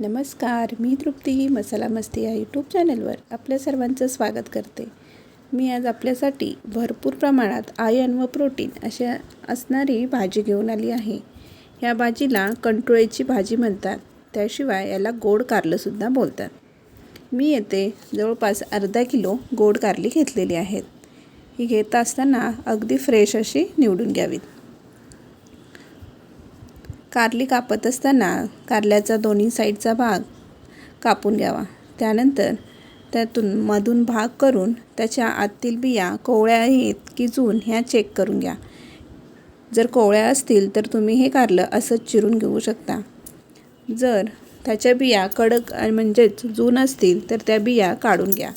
नमस्कार मी तृप्ती मसाला मस्ती या यूट्यूब चॅनलवर आपल्या सर्वांचं स्वागत करते. मी आज आपल्यासाठी भरपूर प्रमाणात आयन व प्रोटीन अशा असणारी भाजी घेऊन आली आहे. या भाजीला कंटोळेची भाजी म्हणतात. त्याशिवाय याला गोड कारलंसुद्धा बोलतात. मी येथे जवळपास अर्धा किलो गोड कारली घेतलेली आहेत. ही घेत असताना अगदी फ्रेश अशी निवडून घ्यावीत. कारली कापत असताना कारल्याचा दोन्ही साईडचा भाग कापून घ्यावा. त्यानंतर त्यातून मधून भाग करून त्याच्या आतील बिया कोवळ्या आहेत की जून ह्या चेक करून घ्या. जर कोवळ्या असतील तर तुम्ही हे कारलं असंच चिरून घेऊ शकता. जर त्याच्या बिया कडक म्हणजेच जून असतील तर त्या बिया काढून घ्या.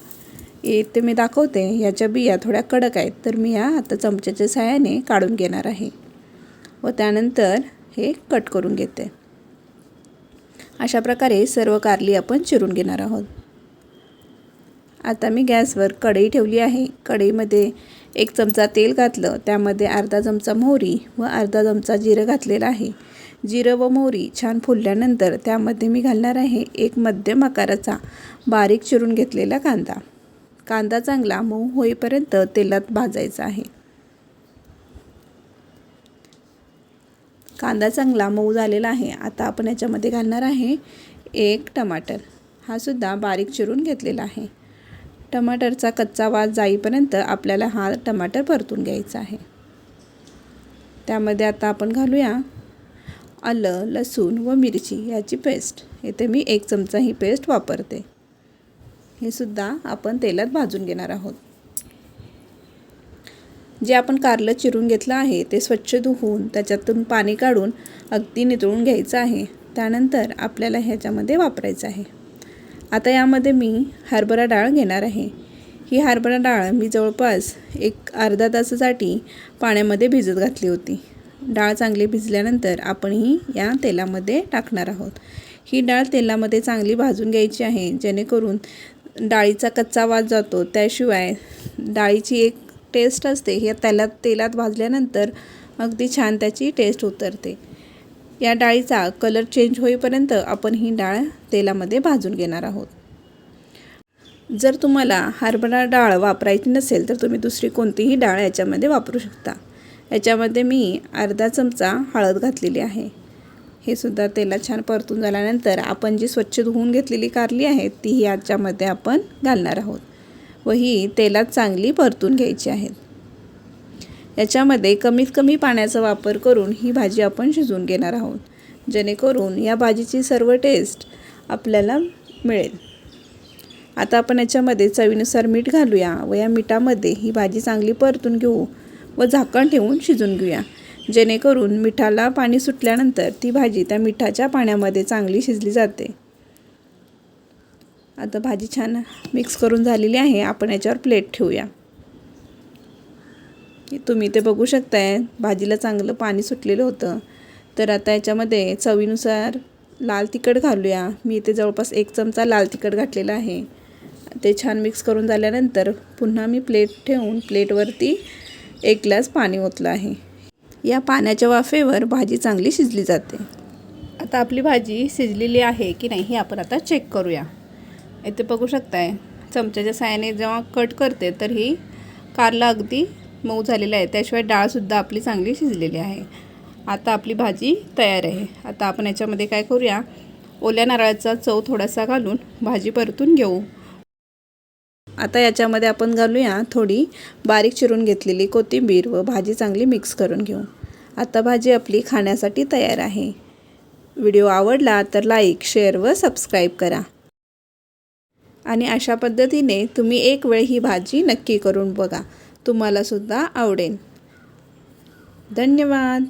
ते मी दाखवते ह्याच्या बिया थोड्या कडक आहेत तर मी ह्या आता चमच्याच्या सहाय्याने काढून घेणार आहे. व त्यानंतर हे कट करून घेते. अशा प्रकारे सर्व कारली आपण चिरून घेणार आहोत. आता मी गॅसवर कढई ठेवली आहे. कढईमध्ये एक चमचा तेल घातलं. त्यामध्ये अर्धा चमचा मोहरी व अर्धा चमचा जिरं घातलेलं आहे. जिरं व मोहरी छान फुलल्यानंतर त्यामध्ये मी घालणार आहे एक मध्यम आकाराचा बारीक चिरून घेतलेला कांदा. कांदा चांगला मऊ होईपर्यंत तेलात भाजायचा आहे. कांदा चांगला मऊ झालेला आहे. आता आपण याच्यामध्ये घालणार आहे एक टमाटर. हा सुद्धा बारीक चिरून घेतलेला आहे. टमाटरचा कच्चा वास जाईपर्यंत आपल्याला हा टमाटर परतून घ्यायचा आहे. त्यामध्ये आता आपण घालूया आलं लसूण व मिरची याची पेस्ट. येथे मी एक चमचा ही पेस्ट वापरते. हे सुद्धा आपण तेलात भाजून घेणार आहोत. जे आपण कारलं चिरून घेतलं आहे ते स्वच्छ धुवून त्याच्यातून पाणी काढून अगदी नितळून घ्यायचं आहे. त्यानंतर आपल्याला ह्याच्यामध्ये वापरायचं आहे. आता यामध्ये मी हरभरा डाळ घेणार आहे. ही हरभरा डाळ मी जवळपास एक अर्धा तासासाठी पाण्यामध्ये भिजत घातली होती. डाळ चांगली भिजल्यानंतर आपण ही या तेलामध्ये टाकणार आहोत. ही डाळ तेलामध्ये चांगली भाजून घ्यायची आहे जेणेकरून डाळीचा कच्चा वास जातो. त्याशिवाय डाळीची एक टेस्ट असते. हे त्याला तेलात भाजल्यानंतर अगदी छान त्याची टेस्ट उतरते. या डाळीचा कलर चेंज होईपर्यंत आपण ही डाळ तेलामध्ये भाजून घेणार आहोत. जर तुम्हाला हरभरा डाळ वापरायची नसेल तर तुम्ही दुसरी कोणतीही डाळ याच्यामध्ये वापरू शकता. याच्यामध्ये मी अर्धा चमचा हळद घातलेली आहे. हे सुद्धा तेलात छान परतून झाल्यानंतर आपण जी स्वच्छ धुवून घेतलेली कारली आहे तीही याच्यामध्ये आपण घालणार आहोत. व ही तेलात चांगली परतून घ्यायची आहेत. याच्यामध्ये कमीत कमी पाण्याचा वापर करून ही भाजी आपण शिजवून घेणार आहोत. जेणेकरून या भाजीची सर्व टेस्ट आपल्याला मिळेल. आता आपण याच्यामध्ये चवीनुसार मीठ घालूया व या मिठामध्ये ही भाजी चांगली परतून घेऊ व झाकण ठेवून शिजून घेऊया. जेणेकरून मिठाला पाणी सुटल्यानंतर ती भाजी त्या मिठाच्या पाण्यामध्ये चांगली शिजली जाते. आता भाजी छान मिक्स करून झालेली आहे. आपण याच्यावर प्लेट ठेवूया. तुम्ही ते बघू शकताय भाजीला चांगलं पाणी सुटलेलं होतं. तर आता याच्यामध्ये चवीनुसार लाल तिखट घालूया. मी इथे जवळपास एक चमचा लाल तिखट घातलेला आहे. ते छान मिक्स करून झाल्यानंतर पुन्हा मी प्लेट ठेवून प्लेटवरती एक ग्लास पाणी ओतलं आहे. या पाण्याच्या वाफेवर भाजी चांगली शिजली जाते. आता आपली भाजी शिजलेली आहे की नाही हे आपण आता चेक करूया. इथे बघू शकताय. चमच्याच्या सायाने जेव्हा कट करते तर ही कारला अगदी मऊ झालेला आहे. त्याशिवाय डाळसुद्धा आपली चांगली शिजलेली आहे. आता आपली भाजी तयार आहे. आता आपण याच्यामध्ये काय करूया? ओल्या नारळाचा चव थोडासा घालून भाजी परतून घेऊ. आता याच्यामध्ये आपण घालूया थोडी बारीक चिरून घेतलेली कोथिंबीर व भाजी चांगली मिक्स करून घेऊ. आता भाजी आपली खाण्यासाठी तयार आहे. व्हिडिओ आवडला तर लाईक शेअर व सबस्क्राईब करा. आणि अशा पद्धतीने तुम्ही एक वेळ ही भाजी नक्की करून बघा. तुम्हालासुद्धा आवडेल. धन्यवाद.